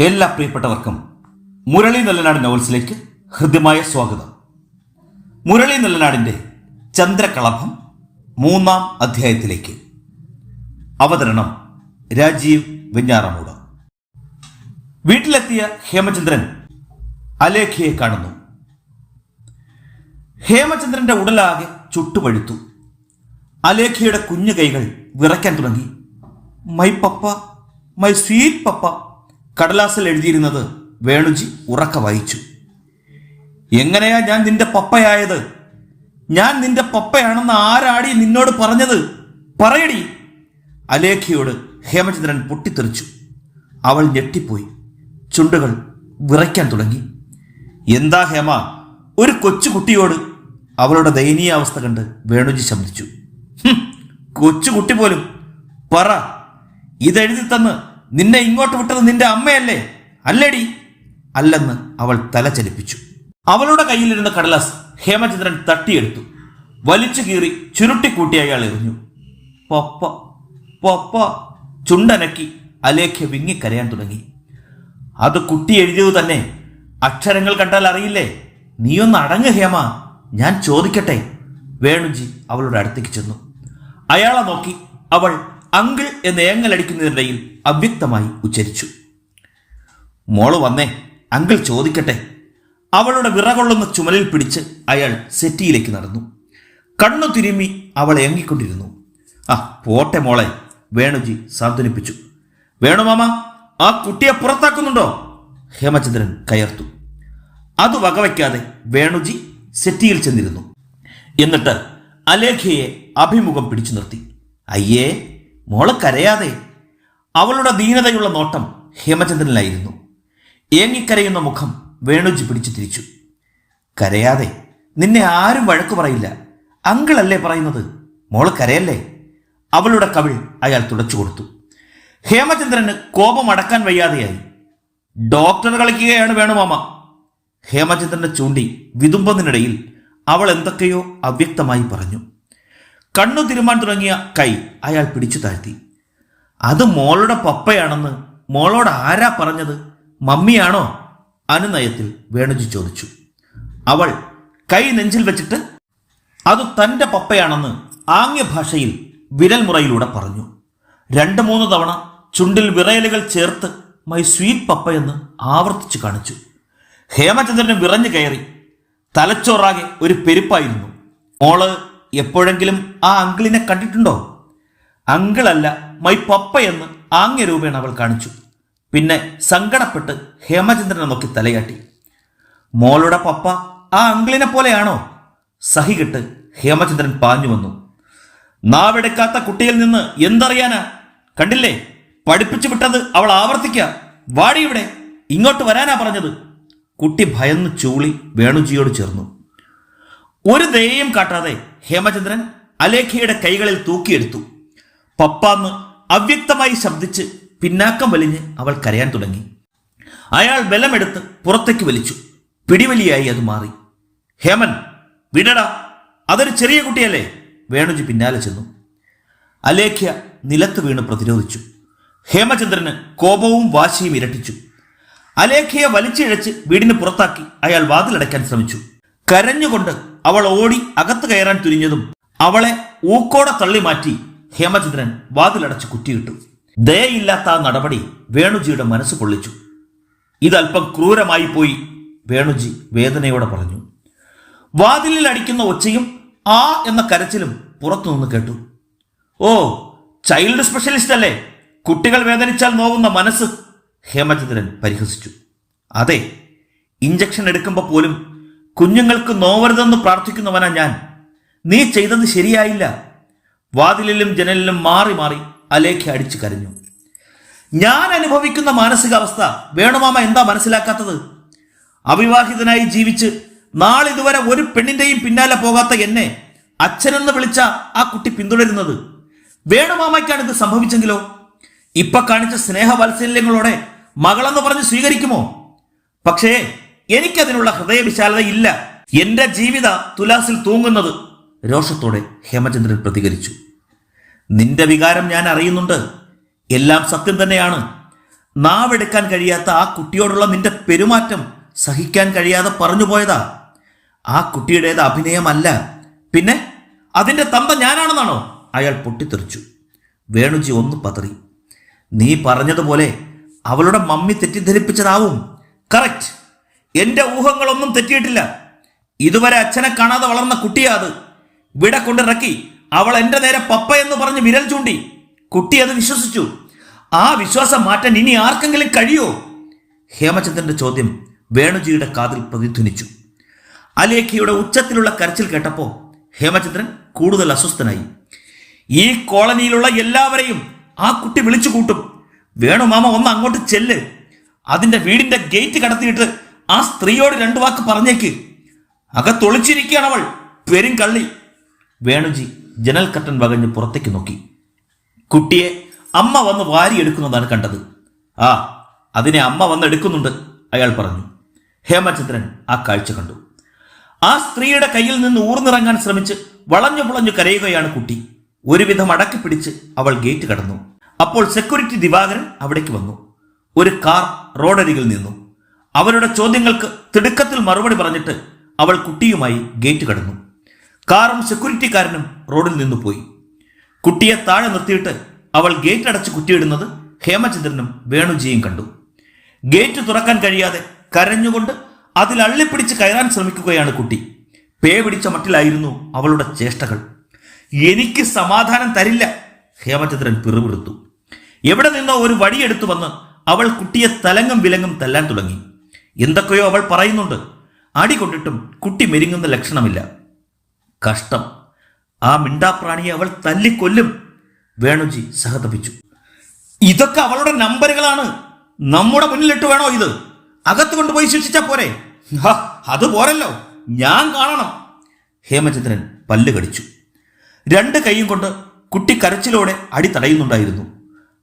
എല്ലാ പ്രിയപ്പെട്ടവർക്കും മുരളി നെല്ലനാട് നോവൽസിലേക്ക് ഹൃദ്യമായ സ്വാഗതം. മുരളി നെല്ലനാടിന്റെ ചന്ദ്രകളഭം മൂന്നാം അധ്യായത്തിലേക്ക്. അവതരണം രാജീവ് വെഞ്ഞാറമൂട്. വീട്ടിലെത്തിയ ഹേമചന്ദ്രൻ അലേഖയെ കാണുന്നു. ഹേമചന്ദ്രന്റെ ഉടലാകെ ചുട്ടുപഴുത്തു. അലേഖയുടെ കുഞ്ഞു കൈകൾ വിറയ്ക്കാൻ തുടങ്ങി. My papa my sweet papa കടലാസിൽ എഴുതിയിരുന്നത് വേണുജി ഉറക്ക വായിച്ചു എങ്ങനെയാ ഞാൻ നിന്റെ പപ്പയായത്? ഞാൻ നിന്റെ പപ്പയാണെന്ന് ആരാടി നിന്നോട് പറഞ്ഞത്? പറയടി. അലേഖയോട് ഹേമചന്ദ്രൻ പൊട്ടിത്തെറിച്ചു. അവൾ ഞെട്ടിപ്പോയി. ചുണ്ടുകൾ വിറയ്ക്കാൻ തുടങ്ങി. എന്താ ഹേമ? ഒരു കൊച്ചുകുട്ടിയോട് അവളുടെ ദയനീയാവസ്ഥ കണ്ട് വേണുജി ശബ്ദിച്ചു. "ഹും, കൊച്ചുകുട്ടി പോലും. പറ. ഇതെഴുതി തന്ന് നിന്നെ ഇങ്ങോട്ട് വിട്ടത് നിന്റെ അമ്മയല്ലേ? അല്ലടി? അല്ലെന്ന് അവൾ തല ചലിപ്പിച്ചു. അവളുടെ കയ്യിലിരുന്ന കടലാസ് ഹേമചന്ദ്രൻ തട്ടിയെടുത്തു. വലിച്ചു കീറി ചുരുട്ടിക്കൂട്ടി അയാൾ എറിഞ്ഞു. പൊപ്പ പൊപ്പ ചുണ്ടനക്കി അലേഖ്യ വിങ്ങിക്കരയാൻ തുടങ്ങി. അത് കുട്ടി എഴുതിയത് തന്നെ അക്ഷരങ്ങൾ കണ്ടാൽ അറിയില്ലേ? നീയൊന്ന് അടങ്ങ് ഹേമ ഞാൻ ചോദിക്കട്ടെ. വേണുജി അവളുടെ അടുത്തേക്ക് ചെന്നു. അയാളെ നോക്കി അവൾ അങ്കിൾ എന്ന് ഏങ്ങലടിക്കുന്നതിനിടയിൽ അവ്യക്തമായി ഉച്ചരിച്ചു. മോൾ വന്നേ അങ്കിൾ ചോദിക്കട്ടെ. അവളുടെ വിറകൊള്ളുന്ന ചുമലിൽ പിടിച്ച് അയാൾ സെറ്റിയിലേക്ക് നടന്നു. കണ്ണു തിരുമ്മി അവൾ ഏങ്ങിക്കൊണ്ടിരുന്നു. ആ പോട്ടെ മോളെ വേണുജി സാന്ത്വനിപ്പിച്ചു. വേണുമാമ ആ കുട്ടിയെ പുറത്താക്കുന്നുണ്ടോ? ഹേമചന്ദ്രൻ കയർത്തു. അത് വകവയ്ക്കാതെ വേണുജി സെറ്റിയിൽ ചെന്നിരുന്നു. എന്നിട്ട് അലേഖയെ അഭിമുഖം പിടിച്ചു നിർത്തി. അയ്യേ മോൾ കരയാതെ അവളുടെ ദീനതയുള്ള നോട്ടം ഹേമചന്ദ്രനിലായിരുന്നു. ഏങ്ങിക്കരയുന്ന മുഖം വേണുജി പിടിച്ചു തിരിച്ചു. കരയാതെ നിന്നെ ആരും വഴക്കു പറയില്ല. അങ്കിളല്ലേ പറയുന്നത്? മോൾ കരയല്ലേ? അവളുടെ കവിൾ അയാൾ തുടച്ചു കൊടുത്തു. ഹേമചന്ദ്രന് കോപം അടക്കാൻ വയ്യാതെയായി. ഡോക്ടർ കളിക്കുകയാണ് വേണുമാമ ഹേമചന്ദ്രന്റെ ചൂണ്ടി വിതുമ്പതിനിടയിൽ അവൾ എന്തൊക്കെയോ അവ്യക്തമായി പറഞ്ഞു. കണ്ണു തിരുമാൻ തുടങ്ങിയ കൈ അയാൾ പിടിച്ചു താഴ്ത്തി. അത് മോളുടെ പപ്പയാണെന്ന് മോളോട് ആരാ പറഞ്ഞത്? മമ്മിയാണോ? അനുനയത്തിൽ വേണുജി ചോദിച്ചു. അവൾ കൈ നെഞ്ചിൽ വെച്ചിട്ട് അത് തന്റെ പപ്പയാണെന്ന് ആംഗ്യ ഭാഷയിൽ വിരൽമുറയിലൂടെ പറഞ്ഞു. രണ്ട് മൂന്ന് തവണ ചുണ്ടിൽ വിറയലുകൾ ചേർത്ത് മൈ സ്വീറ്റ് പപ്പ എന്ന് ആവർത്തിച്ചു കാണിച്ചു. ഹേമചന്ദ്രന് വിറഞ്ഞു കയറി തലച്ചോറാകെ ഒരു പെരുപ്പായിരുന്നു. മോൾ എപ്പോഴെങ്കിലും ആ അങ്കിളിനെ കണ്ടിട്ടുണ്ടോ? അങ്കിളല്ല മൈ പപ്പ എന്ന് ആംഗ്യരൂപേണ അവൾ കാണിച്ചു. പിന്നെ സങ്കടപ്പെട്ട് ഹേമചന്ദ്രനെ നോക്കി തലയാട്ടി. മോളുടെ പപ്പ ആ അങ്കിളിനെ പോലെയാണോ? സഹികെട്ട് ഹേമചന്ദ്രൻ പാഞ്ഞു വന്നു. നാവെടുക്കാത്ത കുട്ടിയിൽ നിന്ന് എന്തറിയാനാ? കണ്ടില്ലേ? പഠിപ്പിച്ചു വിട്ടത് അവൾ ആവർത്തിക്ക. വാടി ഇവിടെ ഇങ്ങോട്ട് വരാനാ പറഞ്ഞത്. കുട്ടി ഭയന്ന് ചൂളി വേണുജിയോട് ചേർന്നു. ഒരു ദയയും കാട്ടാതെ ഹേമചന്ദ്രൻ അലേഖയുടെ കൈകളിൽ തൂക്കിയെടുത്തു. പപ്പാന്ന് അവ്യക്തമായി ശബ്ദിച്ച് പിന്നാക്കം വലിഞ്ഞ് അവൾ കരയാൻ തുടങ്ങി. അയാൾ ബലമെടുത്ത് പുറത്തേക്ക് വലിച്ചു. പിടിവലിയായി അത് മാറി. ഹേമൻ വിടടാ അതൊരു ചെറിയ കുട്ടിയല്ലേ? വേണുജി പിന്നാലെ ചെന്നു. അലേഖ്യ നിലത്ത് വീണ് പ്രതിരോധിച്ചു. ഹേമചന്ദ്രന് കോപവും വാശിയും ഇരട്ടിച്ചു. അലേഖയെ വലിച്ചിഴച്ച് വീടിന് പുറത്താക്കി അയാൾ വാതിലടയ്ക്കാൻ ശ്രമിച്ചു. കരഞ്ഞുകൊണ്ട് അവൾ ഓടി അകത്ത് കയറാൻ തുനിഞ്ഞതും അവളെ ഊക്കോടെ തള്ളി മാറ്റി ഹേമചന്ദ്രൻ വാതിലടച്ച് കുറ്റിയിട്ടു. ദയയില്ലാത്ത ആ നടപടി വേണുജിയുടെ മനസ്സ് പൊള്ളിച്ചു ഇതല്പം ക്രൂരമായി പോയി വേണുജി വേദനയോടെ പറഞ്ഞു. വാതിലിൽ അടിക്കുന്ന ഒച്ചയും ആ എന്ന കരച്ചിലും പുറത്തുനിന്ന് കേട്ടു. ഓ ചൈൽഡ് സ്പെഷ്യലിസ്റ്റ് അല്ലേ? കുട്ടികൾ വേദനിച്ചാൽ നോവുന്ന മനസ്സ്. ഹേമചന്ദ്രൻ പരിഹസിച്ചു. അതെ ഇഞ്ചക്ഷൻ എടുക്കുമ്പോൾ പോലും കുഞ്ഞുങ്ങൾക്ക് നോവരുതെന്ന് പ്രാർത്ഥിക്കുന്നവനാ ഞാൻ. നീ ചെയ്തത് ശരിയായില്ല. വാതിലിലും ജനലിലും മാറി മാറി അലേഖ അടിച്ചു കരഞ്ഞു. ഞാൻ അനുഭവിക്കുന്ന മാനസികാവസ്ഥ വേണുമാമ എന്താ മനസ്സിലാക്കാത്തത്? അവിവാഹിതനായി ജീവിച്ച് നാളിതുവരെ ഒരു പെണ്ണിന്റെയും പിന്നാലെ പോകാത്ത എന്നെ അച്ഛനെന്ന് വിളിച്ച ആ കുട്ടി പിന്തുടരുന്നത്. വേണുമാമയ്ക്കാണ് ഇത് സംഭവിച്ചെങ്കിലോ? ഇപ്പൊ കാണിച്ച സ്നേഹവാത്സല്യങ്ങളോടെ മകളെന്ന് പറഞ്ഞ് സ്വീകരിക്കുമോ? പക്ഷേ എനിക്കതിനുള്ള ഹൃദയവിശാലത ഇല്ല. എന്റെ ജീവിത തുലാസിൽ തൂങ്ങുന്നത് രോഷത്തോടെ ഹേമചന്ദ്രൻ പ്രതികരിച്ചു. നിന്റെ വികാരം ഞാൻ അറിയുന്നുണ്ട്. എല്ലാം സത്യം തന്നെയാണ്. നാവെടുക്കാൻ കഴിയാത്ത ആ കുട്ടിയോടുള്ള നിന്റെ പെരുമാറ്റം സഹിക്കാൻ കഴിയാതെ പറഞ്ഞു പോയതാ ആ കുട്ടിയുടേത് അഭിനയമല്ല. പിന്നെ അതിന്റെ തന്ത ഞാനാണെന്നാണോ? അയാൾ പൊട്ടിത്തെറിച്ചു. വേണുജി ഒന്ന് പതറി. നീ പറഞ്ഞതുപോലെ അവളുടെ മമ്മി തെറ്റിദ്ധരിപ്പിച്ചതാവും. കറക്റ്റ്. എന്റെ ഊഹങ്ങളൊന്നും തെറ്റിയിട്ടില്ല. ഇതുവരെ അച്ഛനെ കാണാതെ വളർന്ന കുട്ടിയാ അത്. കൊണ്ടിറക്കി. അവൾ എന്റെ നേരെ പപ്പ എന്ന് പറഞ്ഞ് വിരൽ ചൂണ്ടി. കുട്ടി അത് വിശ്വസിച്ചു. ആ വിശ്വാസം മാറ്റാൻ ഇനി ആർക്കെങ്കിലും കഴിയോ? ഹേമചന്ദ്രന്റെ ചോദ്യം വേണുജിയുടെ കാതിൽ പ്രതിധ്വനിച്ചു. അലേഖയുടെ ഉച്ചത്തിലുള്ള കരച്ചിൽ കേട്ടപ്പോൾ ഹേമചന്ദ്രൻ കൂടുതൽ അസ്വസ്ഥനായി. ഈ കോളനിയിലുള്ള എല്ലാവരെയും ആ കുട്ടി വിളിച്ചു കൂട്ടും. വേണു മാമ ഒന്ന് അങ്ങോട്ട് ചെല്ല്. അതിന്റെ വീടിന്റെ ഗേറ്റ് കടത്തിയിട്ട് ആ സ്ത്രീയോട് രണ്ടു വാക്ക് പറഞ്ഞേക്ക്. അകത്തൊളിച്ചിരിക്കുകയാണ് അവൾ. പെരും കള്ളി. വേണുജി ജനൽ കട്ടൻ വകഞ്ഞ് പുറത്തേക്ക് നോക്കി. കുട്ടിയെ അമ്മ വന്ന് വാരിയെടുക്കുന്നതാണ് കണ്ടത്. ആ അതിനെ അമ്മ വന്ന് എടുക്കുന്നുണ്ട് അയാൾ പറഞ്ഞു. ഹേമചന്ദ്രൻ ആ കാഴ്ച കണ്ടു. ആ സ്ത്രീയുടെ കയ്യിൽ നിന്ന് ഊർന്നിറങ്ങാൻ ശ്രമിച്ച് വളഞ്ഞു പുളഞ്ഞു കരയുകയാണ് കുട്ടി. ഒരുവിധം അടക്കി പിടിച്ച് അവൾ ഗേറ്റ് കടന്നു. അപ്പോൾ സെക്യൂരിറ്റി ദിവാകരൻ അവിടേക്ക് വന്നു. ഒരു കാർ റോഡരികിൽ നിന്നു. അവരുടെ ചോദ്യങ്ങൾക്ക് തിടുക്കത്തിൽ മറുപടി പറഞ്ഞിട്ട് അവൾ കുട്ടിയുമായി ഗേറ്റ് കടന്നു. കാറും സെക്യൂരിറ്റിക്കാരനും റോഡിൽ നിന്നു പോയി. കുട്ടിയെ താഴെ നിർത്തിയിട്ട് അവൾ ഗേറ്റ് അടച്ച് കുറ്റിയിടുന്നത് ഹേമചന്ദ്രനും വേണുജിയും കണ്ടു. ഗേറ്റ് തുറക്കാൻ കഴിയാതെ കരഞ്ഞുകൊണ്ട് അതിൽ അള്ളിപ്പിടിച്ച് കയറാൻ ശ്രമിക്കുകയാണ് കുട്ടി. പേ പിടിച്ച മട്ടിലായിരുന്നു അവളുടെ ചേഷ്ടകൾ. എനിക്ക് സമാധാനം തരില്ല ഹേമചന്ദ്രൻ പിറുപിറുത്തു. എവിടെ നിന്നോ ഒരു വടിയെടുത്തു വന്ന് അവൾ കുട്ടിയെ തലങ്ങും വിലങ്ങും തല്ലാൻ തുടങ്ങി. എന്തൊക്കെയോ അവൾ പറയുന്നുണ്ട്. അടി കൊണ്ടിട്ടും കുട്ടി മെരിങ്ങുന്ന ലക്ഷണമില്ല. കഷ്ടം. ആ മിണ്ടാപ്രാണിയെ അവൾ തല്ലിക്കൊല്ലും. വേണുജി സഹതപിച്ചു. ഇതൊക്കെ അവളുടെ നമ്പറുകളാണ്. നമ്മുടെ മുന്നിലിട്ട് വേണോ ഇത്? അകത്ത് കൊണ്ടുപോയി ശിക്ഷിച്ചാൽ പോരെ? അത് പോരല്ലോ. ഞാൻ കാണണം. ഹേമചന്ദ്രൻ പല്ല് കടിച്ചു. രണ്ട് കൈയും കൊണ്ട് കുട്ടി കരച്ചിലോടെ അടി തടയുന്നുണ്ടായിരുന്നു.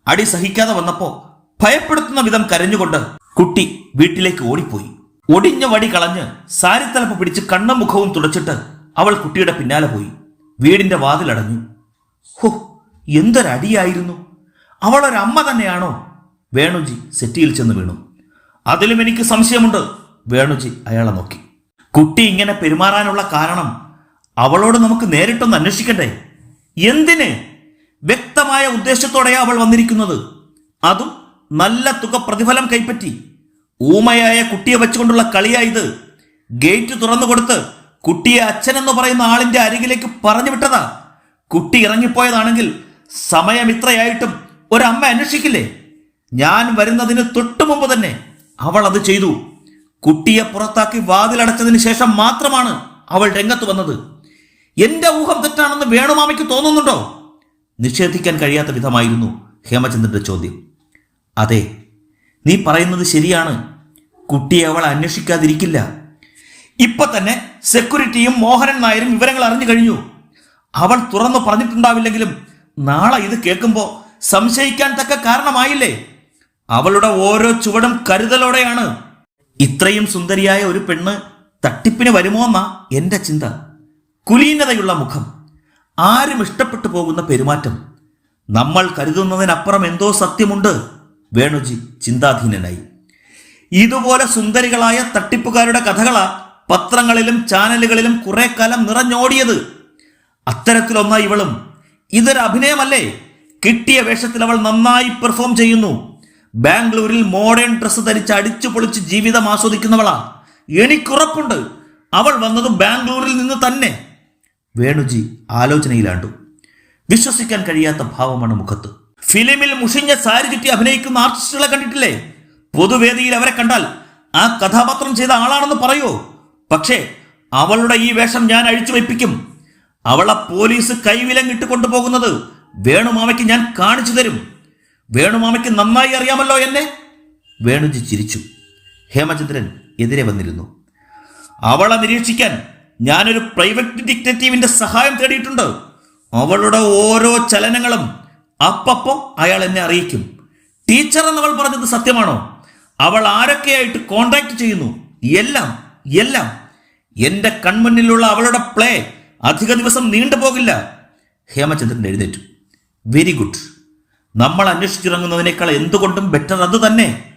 അടി സഹിക്കാതെ വന്നപ്പോൾ ഭയപ്പെടുത്തുന്ന വിധം കരഞ്ഞുകൊണ്ട് കുട്ടി വീട്ടിലേക്ക് ഓടിപ്പോയി. ഒടിഞ്ഞ വടി കളഞ്ഞ് സാരിത്തലപ്പ് പിടിച്ച് കണ്ണും മുഖവും തുടച്ചിട്ട് അവൾ കുട്ടിയുടെ പിന്നാലെ പോയി. വീടിന്റെ വാതിലടഞ്ഞു. ഹോ എന്തൊരടിയായിരുന്നു. അവളൊരമ്മ തന്നെയാണോ? വേണുജി സെറ്റിയിൽ ചെന്ന് വീണു. അതിലും എനിക്ക് സംശയമുണ്ട്. വേണുജി അയാളെ നോക്കി. കുട്ടി ഇങ്ങനെ പെരുമാറാനുള്ള കാരണം അവളോട് നമുക്ക് നേരിട്ടൊന്ന് അന്വേഷിക്കണ്ടേ? എന്തിന്? വ്യക്തമായ ഉദ്ദേശത്തോടെയാണ് അവൾ വന്നിരിക്കുന്നത്. അതും നല്ല തുക പ്രതിഫലം കൈപ്പറ്റി. ഊമയായ കുട്ടിയെ വെച്ചുകൊണ്ടുള്ള കളിയായത് ഗേറ്റ് തുറന്നു കൊടുത്ത് കുട്ടിയെ അച്ഛനെന്ന് പറയുന്ന ആളിന്റെ അരികിലേക്ക് പറഞ്ഞു വിട്ടതാ. കുട്ടി ഇറങ്ങിപ്പോയതാണെങ്കിൽ സമയം ഇത്രയായിട്ടും ഒരമ്മ അന്വേഷിക്കില്ലേ? ഞാൻ വരുന്നതിന് തൊട്ടു മുമ്പ് തന്നെ അവൾ അത് ചെയ്തു. കുട്ടിയെ പുറത്താക്കി വാതിലടച്ചതിന് ശേഷം മാത്രമാണ് അവൾ രംഗത്ത് വന്നത്. എന്റെ ഊഹം തെറ്റാണെന്ന് വേണുമാമയ്ക്ക് തോന്നുന്നുണ്ടോ? നിഷേധിക്കാൻ കഴിയാത്ത വിധമായിരുന്നു ഹേമചന്ദ്രന്റെ ചോദ്യം. അതെ നീ പറയുന്നത് ശരിയാണ്. കുട്ടിയെ അവൾ അന്വേഷിക്കാതിരിക്കില്ല. ഇപ്പൊ തന്നെ സെക്യൂരിറ്റിയും മോഹനൻ നായരും വിവരങ്ങൾ അറിഞ്ഞു കഴിഞ്ഞു. അവൾ തുറന്നു പറഞ്ഞിട്ടുണ്ടാവില്ലെങ്കിലും നാളെ ഇത് കേൾക്കുമ്പോൾ സംശയിക്കാൻ തക്ക കാരണമായില്ലേ? അവളുടെ ഓരോ ചുവടും കരുതലോടെയാണ്. ഇത്രയും സുന്ദരിയായ ഒരു പെണ്ണ് തട്ടിപ്പിന് വരുമോ എന്നാ എന്റെ ചിന്ത. കുലീനതയുള്ള മുഖം. ആരും ഇഷ്ടപ്പെട്ടു പോകുന്ന പെരുമാറ്റം. നമ്മൾ കരുതുന്നതിനപ്പുറം എന്തോ സത്യമുണ്ട്. വേണുജി ചിന്താധീനനായി. ഇതുപോലെ സുന്ദരികളായ തട്ടിപ്പുകാരുടെ കഥകളാ പത്രങ്ങളിലും ചാനലുകളിലും കുറെ കാലം നിറഞ്ഞോടിയത്. അത്തരത്തിലൊന്ന ഇവളും. ഇതൊരു അഭിനയമല്ലേ? കിട്ടിയ വേഷത്തിൽ അവൾ നന്നായി പെർഫോം ചെയ്യുന്നു. ബാംഗ്ലൂരിൽ മോഡേൺ ഡ്രസ്സ് ധരിച്ച് അടിച്ചു പൊളിച്ച് ജീവിതം ആസ്വദിക്കുന്നവളാ. എനിക്കുറപ്പുണ്ട്. അവൾ വന്നത് ബാംഗ്ലൂരിൽ നിന്ന് തന്നെ. വേണുജി ആലോചനയിലാണ്ടു. വിശ്വസിക്കാൻ കഴിയാത്ത ഭാവമാണ് മുഖത്ത്. ഫിലിമിൽ മുഷിഞ്ഞ സാരി ചുറ്റി അഭിനയിക്കുന്ന ആർട്ടിസ്റ്റുകളെ കണ്ടിട്ടില്ലേ? പൊതുവേദിയിൽ അവരെ കണ്ടാൽ ആ കഥാപാത്രം ചെയ്ത ആളാണെന്ന് പറയൂ? പക്ഷേ അവളുടെ ഈ വേഷം ഞാൻ അഴിച്ചു വയ്പ്പിക്കും അവളെ പോലീസ് കൈവിലങ്ങിട്ട് കൊണ്ടുപോകുന്നത് വേണുമാമയ്ക്ക് ഞാൻ കാണിച്ചു തരും. വേണുമാമയ്ക്ക് നന്നായി അറിയാമല്ലോ എന്നെ. വേണുജി ചിരിച്ചു. ഹേമചന്ദ്രൻ എതിരെ വന്നിരുന്നു. അവളെ നിരീക്ഷിക്കാൻ ഞാനൊരു പ്രൈവറ്റ് ഡിറ്റക്റ്റീവിന്റെ സഹായം തേടിയിട്ടുണ്ട്. അവളുടെ ഓരോ ചലനങ്ങളും അപ്പപ്പോ അയാൾ എന്നെ അറിയിക്കും. ടീച്ചർ എന്നവൾ പറഞ്ഞത് സത്യമാണോ? അവൾ ആരൊക്കെയായിട്ട് കോണ്ടാക്ട് ചെയ്യുന്നു? എല്ലാം എല്ലാം. എന്റെ കൺമുന്നിലുള്ള അവളുടെ പ്ലേ അധിക ദിവസം നീണ്ടു പോകില്ല. ഹേമചന്ദ്രൻ എഴുന്നേറ്റു. വെരി ഗുഡ് നമ്മൾ അന്വേഷിച്ചിറങ്ങുന്നതിനേക്കാൾ എന്തുകൊണ്ടും ബെറ്റർ അത് തന്നെ.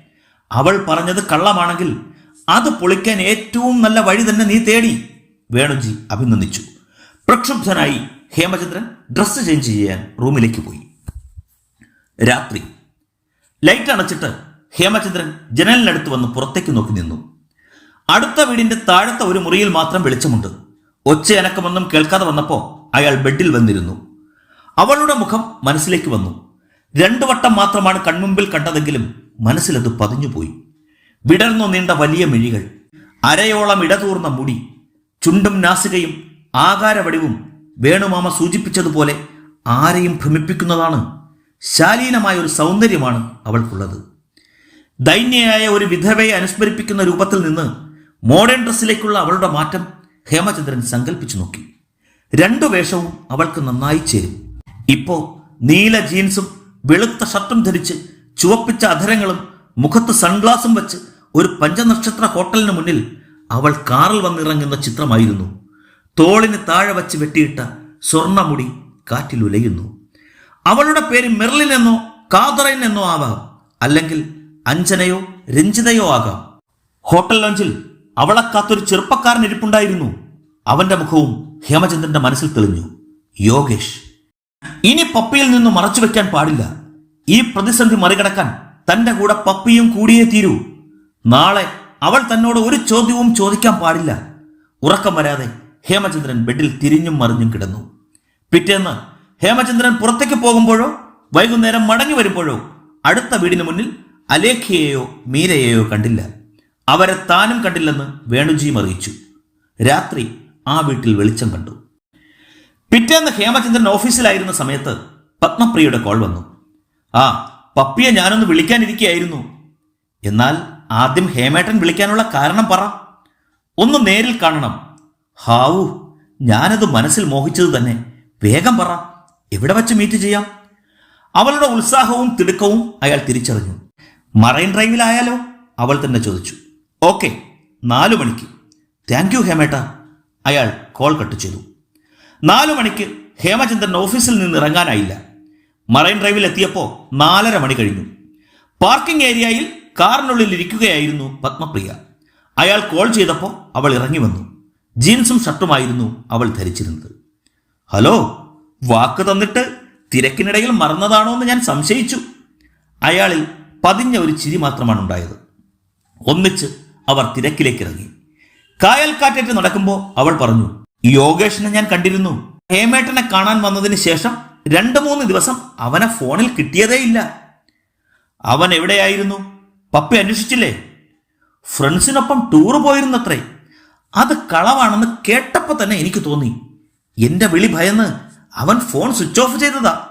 അവൾ പറഞ്ഞത് കള്ളമാണെങ്കിൽ അത് പൊളിക്കാൻ ഏറ്റവും നല്ല വഴി തന്നെ നീ തേടി. വേണുജി അഭിനന്ദിച്ചു. പ്രക്ഷുബ്ധനായി. ഹേമചന്ദ്രൻ ഡ്രസ്സ് ചേഞ്ച് ചെയ്യാൻ റൂമിലേക്ക് പോയി. രാത്രി. ലൈറ്റ് അണച്ചിട്ട് ഹേമചന്ദ്രൻ ജനലിനടുത്ത് വന്ന് പുറത്തേക്ക് നോക്കി നിന്നു. അടുത്ത വീടിന്റെ താഴത്തെ ഒരു മുറിയിൽ മാത്രം വെളിച്ചമുണ്ട്. ഒച്ചയനക്കമൊന്നും കേൾക്കാതെ വന്നപ്പോൾ അയാൾ ബെഡിൽ വന്നിരുന്നു. അവളുടെ മുഖം മനസ്സിലേക്ക് വന്നു. രണ്ടു വട്ടം മാത്രമാണ് കൺമുമ്പിൽ കണ്ടതെങ്കിലും മനസ്സിലത് പതിഞ്ഞുപോയി. വിടർന്നു നീണ്ട വലിയ മിഴികൾ അരയോളം ഇടതൂർന്ന മുടി ചുണ്ടും നാസികയും ആകാരവടിവും വേണുമാമ സൂചിപ്പിച്ചതുപോലെ ആരെയും ഭ്രമിപ്പിക്കുന്നതാണ് ശാലീനമായ ഒരു സൗന്ദര്യമാണ് അവൾക്കുള്ളത്. ദൈന്യയായ ഒരു വിധവയെ അനുസ്മരിപ്പിക്കുന്ന രൂപത്തിൽ നിന്ന് മോഡേൺ ഡ്രസ്സിലേക്കുള്ള അവളുടെ മാറ്റം ഹേമചന്ദ്രൻ സങ്കല്പിച്ചു നോക്കി. രണ്ടു വേഷവും അവൾക്ക് നന്നായി ചേരും. ഇപ്പോ നീല ജീൻസും വെളുത്ത ഷർട്ടും ധരിച്ച് ചുവപ്പിച്ച അധരങ്ങളും മുഖത്ത് സൺഗ്ലാസും വെച്ച് ഒരു പഞ്ചനക്ഷത്ര ഹോട്ടലിന് മുന്നിൽ അവൾ കാറിൽ വന്നിറങ്ങുന്ന ചിത്രമായിരുന്നു. തോളിന് താഴെ വച്ച് വെട്ടിയിട്ട സ്വർണമുടി കാറ്റിലുലയുന്നു. അവളുടെ പേര് മെർലിൻ എന്നോ കാതറൈൻ എന്നോ ആവാം. അല്ലെങ്കിൽ അഞ്ജനയോ രഞ്ജിതയോ ആകാം. ഹോട്ടൽ ലോഞ്ചിൽ അവളെ കാത്തൊരു ചെറുപ്പക്കാരൻ ഇരിപ്പുണ്ടായിരുന്നു. അവന്റെ മുഖവും ഹേമചന്ദ്രന്റെ മനസ്സിൽ തെളിഞ്ഞു. യോഗേഷ്. ഇനി പപ്പിയിൽ നിന്നും മറച്ചു വെക്കാൻ പാടില്ല. ഈ പ്രതിസന്ധി മറികടക്കാൻ തന്റെ കൂടെ പപ്പിയും കൂടിയേ തീരൂ. നാളെ അവൾ തന്നോട് ഒരു ചോദ്യവും ചോദിക്കാൻ പാടില്ല. ഉറക്കം വരാതെ ഹേമചന്ദ്രൻ ബെഡിൽ തിരിഞ്ഞും മറിഞ്ഞും കിടന്നു. പിറ്റേന്ന് ഹേമചന്ദ്രൻ പുറത്തേക്ക് പോകുമ്പോഴോ? വൈകുന്നേരം മടങ്ങി വരുമ്പോഴോ? അടുത്ത വീടിന് മുന്നിൽ അലേഖയെയോ മീരയെയോ കണ്ടില്ല. അവരെ താനും കണ്ടില്ലെന്ന് വേണുജിയും അറിയിച്ചു. രാത്രി ആ വീട്ടിൽ വെളിച്ചം കണ്ടു. പിറ്റേന്ന് ഹേമചന്ദ്രൻ ഓഫീസിലായിരുന്ന സമയത്ത് പത്മപ്രിയയുടെ കോൾ വന്നു. ആ പപ്പിയെ ഞാനൊന്ന് വിളിക്കാനിരിക്കുകയായിരുന്നു എന്നാൽ ആദ്യം ഹേമേട്ടൻ വിളിക്കാനുള്ള കാരണം പറ. ഒന്ന് നേരിൽ കാണണം. ഹാവു ഞാനത് മനസ്സിൽ മോഹിച്ചത് തന്നെ. വേഗം പറ. എവിടെ വച്ച് മീറ്റ് ചെയ്യാം? അവളുടെ ഉത്സാഹവും തിടുക്കവും അയാൾ തിരിച്ചറിഞ്ഞു. മറൈൻ ഡ്രൈവിലായാലോ? അവൾ തന്നെ ചോദിച്ചു. ഓക്കെ നാലു മണിക്ക്. താങ്ക് യു ഹേമേട്ട. അയാൾ കോൾ കട്ട് ചെയ്തു. നാലു മണിക്ക് ഹേമചന്ദ്രൻ ഓഫീസിൽ നിന്ന് ഇറങ്ങാനായില്ല. മറൈൻ ഡ്രൈവിൽ എത്തിയപ്പോൾ നാലര മണി കഴിഞ്ഞു. പാർക്കിംഗ് ഏരിയയിൽ കാറിനുള്ളിൽ ഇരിക്കുകയായിരുന്നു പത്മപ്രിയ. അയാൾ കോൾ ചെയ്തപ്പോൾ അവൾ ഇറങ്ങി വന്നു. ജീൻസും ഷർട്ടുമായിരുന്നു അവൾ ധരിച്ചിരുന്നത്. ഹലോ? വാക്ക് തന്നിട്ട് തിരക്കിനിടയിൽ മറന്നതാണോ എന്ന് ഞാൻ സംശയിച്ചു. അയാളിൽ പതിഞ്ഞ ഒരു ചിരി മാത്രമാണ് ഉണ്ടായത്. ഒന്നിച്ച് അവർ തിരക്കിലേക്ക് ഇറങ്ങി കായൽ കാറ്റേറ്റ് നടക്കുമ്പോൾ അവൾ പറഞ്ഞു യോഗേഷിനെ ഞാൻ കണ്ടിരുന്നു. ഹേമേട്ടനെ കാണാൻ വന്നതിന് ശേഷം രണ്ട് മൂന്ന് ദിവസം അവനെ ഫോണിൽ കിട്ടിയതേയില്ല അവൻ എവിടെയായിരുന്നു? പപ്പി അന്വേഷിച്ചില്ലേ? ഫ്രണ്ട്സിനൊപ്പം ടൂർ പോയിരുന്നത്രേ. അത് കളവാണെന്ന് കേട്ടപ്പോൾ തന്നെ എനിക്ക് തോന്നി. എന്റെ വിളി ഭയന്ന് അവൻ ഫോൺ സ്വിച്ച് ഓഫ് ചെയ്തതാ.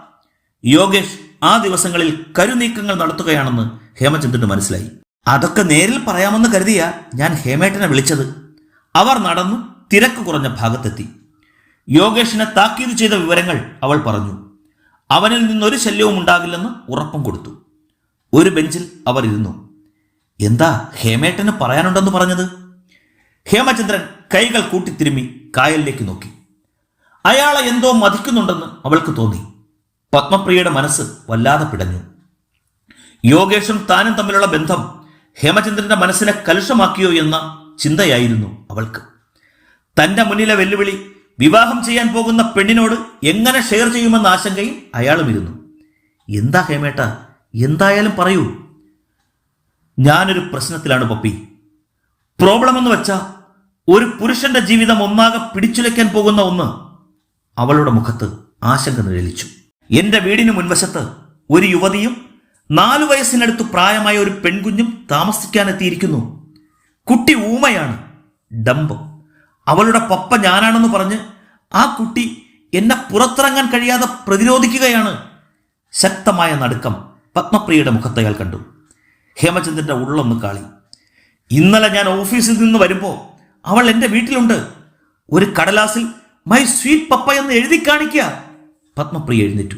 യോഗേഷ് ആ ദിവസങ്ങളിൽ കരുനീക്കങ്ങൾ നടത്തുകയാണെന്ന് ഹേമചന്ദ്രന് മനസ്സിലായി. അതൊക്കെ നേരിൽ പറയാമെന്ന് കരുതിയ ഞാൻ ഹേമേട്ടനെ വിളിച്ചത്. അവർ നടന്നു തിരക്ക് കുറഞ്ഞ ഭാഗത്തെത്തി. യോഗേഷിനെ താക്കീത് ചെയ്ത വിവരങ്ങൾ അവൾ പറഞ്ഞു. അവനിൽ നിന്നൊരു ശല്യവും ഉണ്ടാകില്ലെന്ന് ഉറപ്പും കൊടുത്തു. ഒരു ബെഞ്ചിൽ അവർ ഇരുന്നു. എന്താ ഹേമേട്ടന് പറയാനുണ്ടെന്ന് പറഞ്ഞത്? ഹേമചന്ദ്രൻ കൈകൾ കൂട്ടിത്തിരുമ്മി കായലിലേക്ക് നോക്കി. അയാളെ എന്തോ മതിക്കുന്നുണ്ടെന്ന് അവൾക്ക് തോന്നി. പത്മപ്രിയയുടെ മനസ്സ് വല്ലാതെ പിടഞ്ഞു. യോഗേഷും താനും തമ്മിലുള്ള ബന്ധം ഹേമചന്ദ്രന്റെ മനസ്സിനെ കലുഷമാക്കിയോ എന്ന ചിന്തയായിരുന്നു അവൾക്ക്. തന്റെ മുന്നിലെ വെല്ലുവിളി വിവാഹം ചെയ്യാൻ പോകുന്ന പെണ്ണിനോട് എങ്ങനെ ഷെയർ ചെയ്യുമെന്ന ആശങ്കയും അയാളും ഇരുന്നു എന്താ ഹേമേട്ട? എന്തായാലും പറയൂ. ഞാനൊരു പ്രശ്നത്തിലാണ് പപ്പി. പ്രോബ്ലം എന്ന് വെച്ചാൽ ഒരു പുരുഷന്റെ ജീവിതം ഒന്നാകെ പിടിച്ചുലയ്ക്കാൻ പോകുന്ന ഒന്ന് അവളുടെ മുഖത്ത് ആശങ്ക നിഴലിച്ചു. എന്റെ വീടിന് മുൻവശത്ത് ഒരു യുവതിയും നാലു വയസ്സിനടുത്ത് പ്രായമായ ഒരു പെൺകുഞ്ഞും താമസിക്കാനെത്തിയിരിക്കുന്നു കുട്ടി ഊമയാണ്. ഡംബ്. അവളുടെ പപ്പ ഞാനാണെന്ന് പറഞ്ഞ് ആ കുട്ടി എന്നെ പുറത്തിറങ്ങാൻ കഴിയാതെ പ്രതിരോധിക്കുകയാണ്. ശക്തമായ നടുക്കം പത്മപ്രിയയുടെ മുഖത്ത് അയാൾ കണ്ടു. ഹേമചന്ദ്രന്റെ ഉള്ളൊന്ന് കാളി. ഇന്നലെ ഞാൻ ഓഫീസിൽ നിന്ന് വരുമ്പോൾ അവൾ എന്റെ വീട്ടിലുണ്ട്. ഒരു കടലാസിൽ മൈ സ്വീറ്റ് പപ്പ എന്ന് എഴുതി കാണിക്കുക പത്മപ്രിയ എഴുന്നേറ്റു.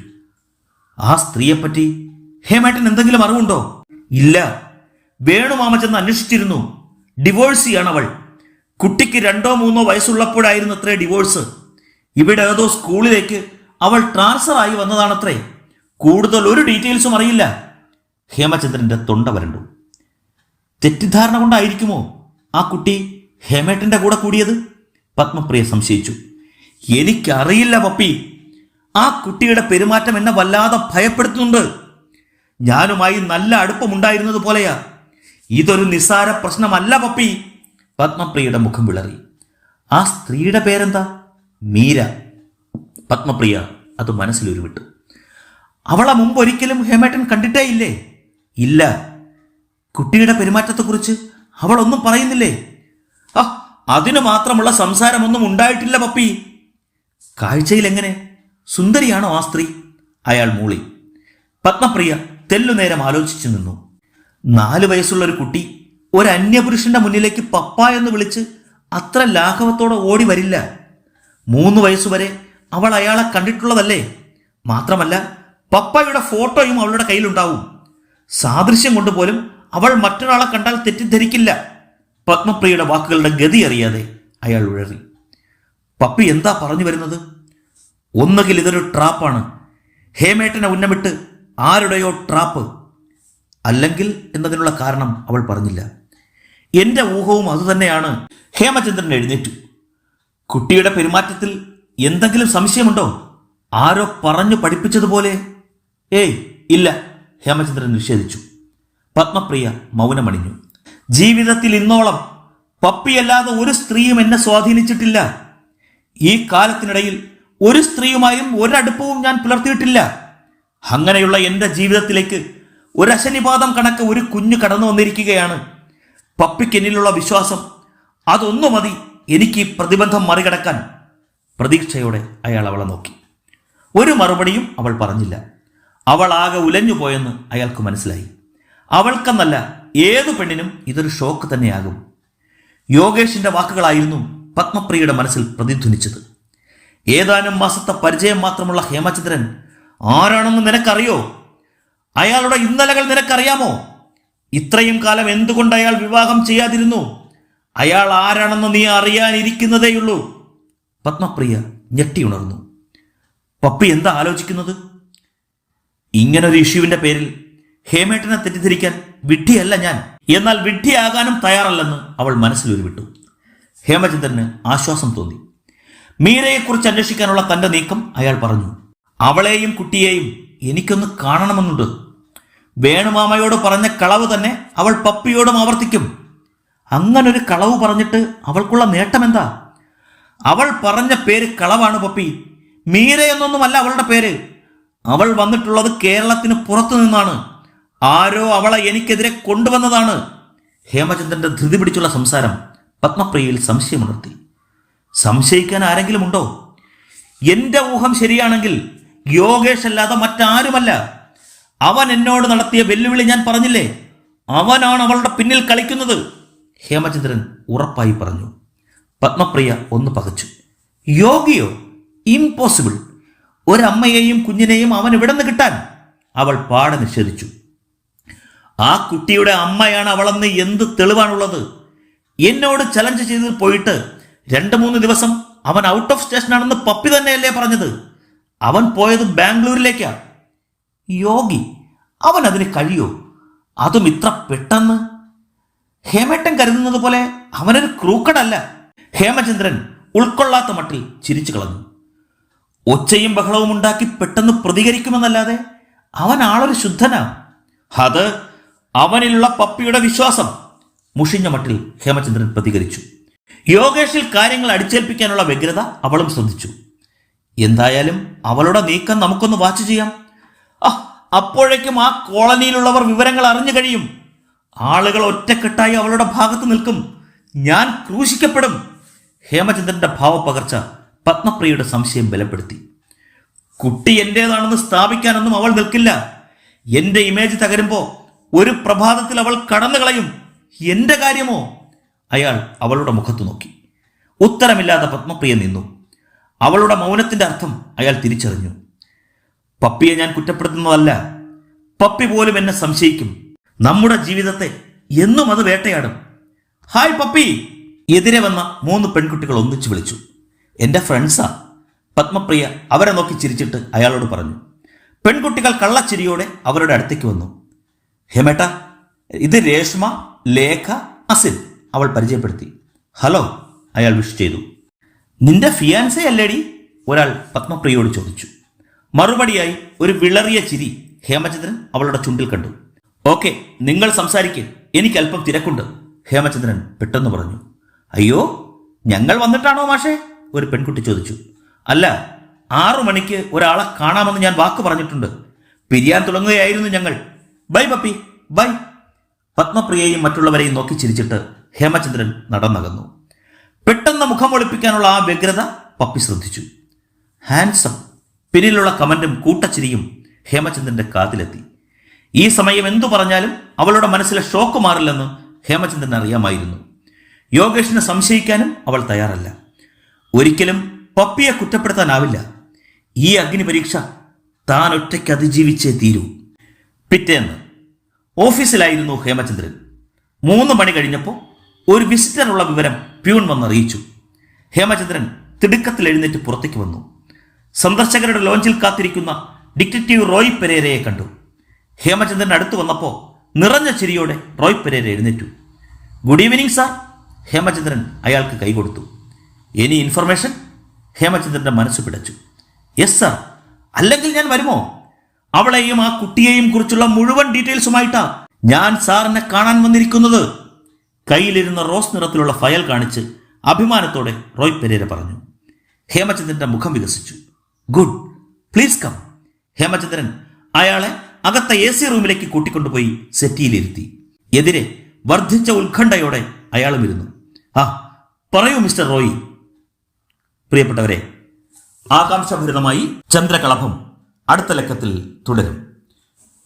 ആ സ്ത്രീയെപ്പറ്റി ഹേമേട്ടൻ എന്തെങ്കിലും അറിവുണ്ടോ? ഇല്ല. വേണുമാമ ചെന്ന് അന്വേഷിച്ചിരുന്നു. ചെയ്യാണ് അവൾ. കുട്ടിക്ക് രണ്ടോ മൂന്നോ വയസ്സുള്ളപ്പോഴായിരുന്നു അത്രേ ഡിവോഴ്സ്. ഇവിടെ ഏതോ സ്കൂളിലേക്ക് അവൾ ട്രാൻസ്ഫർ ആയി വന്നതാണത്രേ. കൂടുതൽ ഒരു ഡീറ്റെയിൽസും അറിയില്ല. ഹേമചന്ദ്രന്റെ തൊണ്ട വരണ്ടു. തെറ്റിദ്ധാരണ കൊണ്ടായിരിക്കുമോ ആ കുട്ടി ഹേമേട്ടന്റെ കൂടെ കൂടിയത്? പത്മപ്രിയ സംശയിച്ചു. എനിക്കറിയില്ല പപ്പി. ആ കുട്ടിയുടെ പെരുമാറ്റം എന്നെ വല്ലാതെ ഭയപ്പെടുത്തുന്നുണ്ട്. ഞാനുമായി നല്ല അടുപ്പമുണ്ടായിരുന്നത് പോലെയാ. ഇതൊരു നിസ്സാര പ്രശ്നമല്ല പപ്പി. പത്മപ്രിയയുടെ മുഖം വിളറി. ആ സ്ത്രീയുടെ പേരെന്താ? മീര. പത്മപ്രിയ അത് മനസ്സിലൊരുവിട്ടു അവളെ മുമ്പ് ഒരിക്കലും ഹേമേട്ടൻ കണ്ടിട്ടേ ഇല്ലേ? ഇല്ല. കുട്ടിയുടെ പെരുമാറ്റത്തെക്കുറിച്ച് അവളൊന്നും പറയുന്നില്ലേ? ആ അതിനു മാത്രമുള്ള സംസാരമൊന്നും ഉണ്ടായിട്ടില്ല പപ്പി. കാഴ്ചയിൽ എങ്ങനെ സുന്ദരിയാണോ ആ സ്ത്രീ? അയാൾ മൂളി. പത്മപ്രിയ തെല്ലുനേരം ആലോചിച്ചു നിന്നു. നാല് വയസ്സുള്ള ഒരു കുട്ടി ഒരു അന്യപുരുഷന്റെ മുന്നിലേക്ക് പപ്പ എന്ന് വിളിച്ച് അത്ര ലാഘവത്തോടെ ഓടി വരില്ല. മൂന്ന് വയസ്സുവരെ അവൾ അയാളെ കണ്ടിട്ടുള്ളതല്ലേ? മാത്രമല്ല പപ്പയുടെ ഫോട്ടോയും അവളുടെ കയ്യിലുണ്ടാവും. സാദൃശ്യം കൊണ്ട് പോലും അവൾ മറ്റൊരാളെ കണ്ടാൽ തെറ്റിദ്ധരിക്കില്ല. പത്മപ്രിയയുടെ വാക്കുകളുടെ ഗതി അറിയാതെ അയാൾ ഉഴറി. പപ്പി എന്താ പറഞ്ഞു വരുന്നത്? ഒന്നുകിൽ ഇതൊരു ട്രാപ്പാണ്. ഹേമേട്ടനെ ഉന്നമിട്ട് ആരുടെയോ ട്രാപ്പ് അല്ലെങ്കിൽ എന്നതിനുള്ള കാരണം അവൾ പറഞ്ഞില്ല. എന്റെ ഊഹവും അതുതന്നെയാണ് ഹേമചന്ദ്രൻ എഴുന്നേറ്റു. കുട്ടിയുടെ പെരുമാറ്റത്തിൽ എന്തെങ്കിലും സംശയമുണ്ടോ? ആരോ പറഞ്ഞു പഠിപ്പിച്ചതുപോലെ? ഏയ് ഇല്ല ഹേമചന്ദ്രൻ നിഷേധിച്ചു. പത്മപ്രിയ മൗനമണിഞ്ഞു. ജീവിതത്തിൽ ഇന്നോളം പപ്പിയല്ലാതെ ഒരു സ്ത്രീയും എന്നെ സ്വാധീനിച്ചിട്ടില്ല. ഈ കാലത്തിനിടയിൽ ഒരു സ്ത്രീയുമായും ഒരടുപ്പവും ഞാൻ പുലർത്തിയിട്ടില്ല. അങ്ങനെയുള്ള എന്റെ ജീവിതത്തിലേക്ക് ഒരശനിപാതം കണക്ക് ഒരു കുഞ്ഞു കടന്നു വന്നിരിക്കുകയാണ്. പപ്പിക്കെന്നിലുള്ള വിശ്വാസം അതൊന്നു മതി എനിക്ക് ഈ പ്രതിബന്ധം മറികടക്കാൻ. പ്രതീക്ഷയോടെ അയാൾ അവളെ നോക്കി. ഒരു മറുപടിയും അവൾ പറഞ്ഞില്ല. അവൾ ആകെ ഉലഞ്ഞുപോയെന്ന് അയാൾക്ക് മനസ്സിലായി. അവൾക്കെന്നല്ല ഏതു പെണ്ണിനും ഇതൊരു ഷോക്ക് തന്നെയാകും. യോഗേഷിന്റെ വാക്കുകളായിരുന്നു പത്മപ്രിയയുടെ മനസ്സിൽ പ്രതിധ്വനിച്ചത്. ഏതാനും മാസത്തെ പരിചയം മാത്രമുള്ള ഹേമചന്ദ്രൻ ആരാണെന്ന് നിനക്കറിയോ? അയാളുടെ ഇന്നലകൾ നിനക്കറിയാമോ? ഇത്രയും കാലം എന്തുകൊണ്ട് അയാൾ വിവാഹം ചെയ്യാതിരുന്നു? അയാൾ ആരാണെന്ന് നീ അറിയാനിരിക്കുന്നതേയുള്ളൂ. പത്മപ്രിയ ഞെട്ടിയുണർന്നു. പപ്പി എന്താ ആലോചിക്കുന്നത്? ഇങ്ങനൊരു ഇഷ്യൂവിന്റെ പേരിൽ ഹേമേട്ടനെ തെറ്റിദ്ധരിക്കാൻ വിഡ്ഢിയല്ല ഞാൻ. എന്നാൽ വിഡ്ഢിയാകാനും തയ്യാറല്ലെന്ന് അവൾ മനസ്സിലൊരുവിട്ടു. ഹേമചന്ദ്രന് ആശ്വാസം തോന്നി. മീരയെക്കുറിച്ച് അന്വേഷിക്കാനുള്ള തന്റെ നീക്കം അയാൾ പറഞ്ഞു. അവളെയും കുട്ടിയെയും എനിക്കൊന്ന് കാണണമെന്നുണ്ട്. വേണുമാമയോട് പറഞ്ഞ കളവ് തന്നെ അവൾ പപ്പിയോടും ആവർത്തിക്കും. അങ്ങനൊരു കളവ് പറഞ്ഞിട്ട് അവൾക്കുള്ള നേട്ടം എന്താ അവൾ പറഞ്ഞ പേര് കളവാണ് പപ്പി. മീര എന്നൊന്നുമല്ല അവളുടെ പേര്. അവൾ വന്നിട്ടുള്ളത് കേരളത്തിന് പുറത്തു നിന്നാണ്. ആരോ അവളെ എനിക്കെതിരെ കൊണ്ടുവന്നതാണ്. ഹേമചന്ദ്രന്റെ ധൃതി പിടിച്ചുള്ള സംസാരം. പത്മപ്രിയയിൽ സംശയമുണർത്തി. സംശയിക്കാൻ ആരെങ്കിലും ഉണ്ടോ എന്റെ ഊഹം ശരിയാണെങ്കിൽ യോഗേഷ് അല്ലാതെ മറ്റാരുമല്ല. അവൻ എന്നോട് നടത്തിയ വെല്ലുവിളി ഞാൻ പറഞ്ഞില്ലേ? അവനാണ് അവളുടെ പിന്നിൽ കളിക്കുന്നത്. ഹേമചന്ദ്രൻ ഉറപ്പായി പറഞ്ഞു. പത്മപ്രിയ ഒന്ന് പകച്ചു. യോഗിയോ? ഇംപോസിബിൾ. ഒരമ്മയെയും കുഞ്ഞിനെയും അവൻ ഇവിടെ നിന്ന് കിട്ടാൻ? അവൾ പാടെ നിഷേധിച്ചു. ആ കുട്ടിയുടെ അമ്മയാണ് അവളെന്ന് എന്ത് തെളിവാണുള്ളത്? എന്നോട് ചലഞ്ച് ചെയ്ത് പോയിട്ട് രണ്ട് മൂന്ന് ദിവസം അവൻ ഔട്ട് ഓഫ് സ്റ്റേഷൻ ആണെന്ന് പപ്പി തന്നെയല്ലേ പറഞ്ഞത്. അവൻ പോയത് ബാംഗ്ലൂരിലേക്കാണ് യോഗി അവൻ അതിന് കഴിയോ? അതും ഇത്ര പെട്ടെന്ന്? ഹേമേട്ടൻ കരുതുന്നത് പോലെ അവനൊരു ക്രൂക്കടല്ല ഹേമചന്ദ്രൻ ഉൾക്കൊള്ളാത്ത മട്ടിൽ ചിരിച്ചു കളഞ്ഞു. ഒച്ചയും ബഹളവും ഉണ്ടാക്കി പെട്ടെന്ന് പ്രതികരിക്കുമെന്നല്ലാതെ അവൻ ആളൊരു ശുദ്ധനാണ് അത് അവനിലുള്ള പപ്പിയുടെ വിശ്വാസം. മുഷിഞ്ഞ മട്ടിൽ ഹേമചന്ദ്രൻ പ്രതികരിച്ചു. യോഗേഷിൽ കാര്യങ്ങൾ അടിച്ചേൽപ്പിക്കാനുള്ള വ്യഗ്രത അവളും ശ്രദ്ധിച്ചു. എന്തായാലും അവളുടെ നീക്കം നമുക്കൊന്ന് വാച്ച് ചെയ്യാം. ആ അപ്പോഴേക്കും ആ കോളനിയിലുള്ളവർ വിവരങ്ങൾ അറിഞ്ഞു കഴിയും. ആളുകൾ ഒറ്റക്കെട്ടായി അവളുടെ ഭാഗത്ത് നിൽക്കും. ഞാൻ ക്രൂശിക്കപ്പെടും. ഹേമചന്ദ്രന്റെ ഭാവപകർച്ച പത്മപ്രിയയുടെ സംശയം ബലപ്പെടുത്തി. കുട്ടി എന്റേതാണെന്ന് സ്ഥാപിക്കാനൊന്നും അവൾ നിൽക്കില്ല. എന്റെ ഇമേജ് തകരുമ്പോൾ ഒരു പ്രഭാതത്തിൽ അവൾ കടന്നു കളയും എന്റെ കാര്യമോ? അയാൾ അവളുടെ മുഖത്തു നോക്കി. ഉത്തരമില്ലാതെ പത്മപ്രിയ നിന്നു. അവളുടെ മൗനത്തിന്റെ അർത്ഥം അയാൾ തിരിച്ചറിഞ്ഞു. പപ്പിയെ ഞാൻ കുറ്റപ്പെടുത്തുന്നതല്ല. പപ്പി പോലും എന്നെ സംശയിക്കും. നമ്മുടെ ജീവിതത്തെ എന്നും അത് വേട്ടയാടും. ഹായ് പപ്പി! എതിരെ വന്ന മൂന്ന് പെൺകുട്ടികൾ ഒന്നിച്ചു വിളിച്ചു. എന്റെ ഫ്രണ്ട്സാ. പത്മപ്രിയ അവരെ നോക്കി ചിരിച്ചിട്ട് അയാളോട് പറഞ്ഞു. പെൺകുട്ടികൾ കള്ളച്ചിരിയോടെ അവരുടെ അടുത്തേക്ക് വന്നു. ഹേമേട്ട ഇത് രേഷ്മ ലേഖ അസിൻ അവൾ പരിചയപ്പെടുത്തി. ഹലോ അയാൾ വിഷ് ചെയ്തു. നിന്റെ ഫിയാൻസെ അല്ലേടി? ഒരാൾ പത്മപ്രിയയോട് ചോദിച്ചു. മറുപടിയായി ഒരു വിളറിയ ചിരി ഹേമചന്ദ്രൻ അവളുടെ ചുണ്ടിൽ കണ്ടു. ഓക്കെ നിങ്ങൾ സംസാരിക്കേ. എനിക്ക് അല്പം തിരക്കുണ്ട്. ഹേമചന്ദ്രൻ പെട്ടെന്ന് പറഞ്ഞു. അയ്യോ ഞങ്ങൾ വന്നിട്ടാണോ മാഷേ? ഒരു പെൺകുട്ടി ചോദിച്ചു. അല്ല ആറു മണിക്ക് ഒരാളെ കാണാമെന്ന് ഞാൻ വാക്ക് പറഞ്ഞിട്ടുണ്ട്. പിരിയാൻ തുടങ്ങുകയായിരുന്നു ഞങ്ങൾ. By puppy. ബൈ. പത്മപ്രിയയും മറ്റുള്ളവരെയും നോക്കി ചിരിച്ചിട്ട് ഹേമചന്ദ്രൻ നടന്നകന്നു. പെട്ടെന്ന് മുഖം ഒളിപ്പിക്കാനുള്ള ആ വ്യഗ്രത പപ്പി ശ്രദ്ധിച്ചു. ഹാൻസം പിന്നിലുള്ള കമന്റും കൂട്ടച്ചിരിയും ഹേമചന്ദ്രന്റെ കാതിലെത്തി. ഈ സമയം എന്തു പറഞ്ഞാലും അവളുടെ മനസ്സിലെ ഷോക്ക് മാറില്ലെന്ന് ഹേമചന്ദ്രൻ അറിയാമായിരുന്നു. യോഗേഷിനെ സംശയിക്കാനും അവൾ തയ്യാറല്ല. ഒരിക്കലും പപ്പിയെ കുറ്റപ്പെടുത്താനാവില്ല. ഈ അഗ്നി പരീക്ഷ താൻ ഒറ്റയ്ക്ക് അതിജീവിച്ചേ തീരൂ. പിറ്റേന്ന് ഓഫീസിലായിരുന്നു ഹേമചന്ദ്രൻ. മൂന്ന് മണി കഴിഞ്ഞപ്പോൾ ഒരു വിസിറ്ററുള്ള വിവരം പ്യൂൺ വന്നറിയിച്ചു. ഹേമചന്ദ്രൻ തിടുക്കത്തിൽ എഴുന്നേറ്റ് പുറത്തേക്ക് വന്നു. സന്ദർശകരുടെ ലോഞ്ചിൽ കാത്തിരിക്കുന്ന ഡിറ്റക്റ്റീവ് റോയ് പെരേരയെ കണ്ടു. ഹേമചന്ദ്രൻ അടുത്ത് വന്നപ്പോൾ നിറഞ്ഞ ചിരിയോടെ റോയ് പെരേര എഴുന്നേറ്റു. ഗുഡ് ഈവനിങ് സാർ ഹേമചന്ദ്രൻ അയാൾക്ക് കൈകൊടുത്തു. എനി ഇൻഫർമേഷൻ ഹേമചന്ദ്രന്റെ മനസ്സ് പിടച്ചു. യെസ് സാർ അല്ലെങ്കിൽ ഞാൻ വരുമോ? അവളെയും ആ കുട്ടിയെയും കുറിച്ചുള്ള മുഴുവൻ ഡീറ്റെയിൽസുമായിട്ടാ ഞാൻ സാറിനെ കാണാൻ വന്നിരിക്കുന്നത്. കയ്യിലിരുന്ന റോസ് നിറത്തിലുള്ള ഫയൽ കാണിച്ച് അഭിമാനത്തോടെ റോയ് പെരേര പറഞ്ഞു. ഹേമചന്ദ്രന്റെ മുഖം വികസിച്ചു. ഗുഡ്. Please come. ഹേമചന്ദ്രൻ അയാളെ അകത്ത എ സി റൂമിലേക്ക് കൂട്ടിക്കൊണ്ടുപോയി സെറ്റിയിലിരുത്തി. എതിരെ വർദ്ധിച്ച ഉത്കണ്ഠയോടെ അയാളും ഇരുന്നു. ആ പറയൂ മിസ്റ്റർ റോയി. പ്രിയപ്പെട്ടവരെ ആകാംക്ഷഭരിതമായി ചന്ദ്രകളഭം അടുത്ത ലക്കത്തിൽ തുടരും.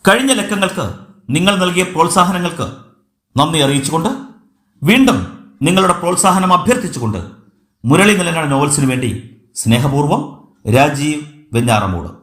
കഴിഞ്ഞ ലക്കങ്ങൾക്ക് നിങ്ങൾ നൽകിയ പ്രോത്സാഹനങ്ങൾക്ക് നന്ദി അറിയിച്ചുകൊണ്ട് വീണ്ടും നിങ്ങളുടെ പ്രോത്സാഹനം അഭ്യർത്ഥിച്ചുകൊണ്ട് മുരളി നിലങ്ങാട് നോവൽസിന് വേണ്ടി സ്നേഹപൂർവം രാജീവ് വെഞ്ഞാറമൂട്.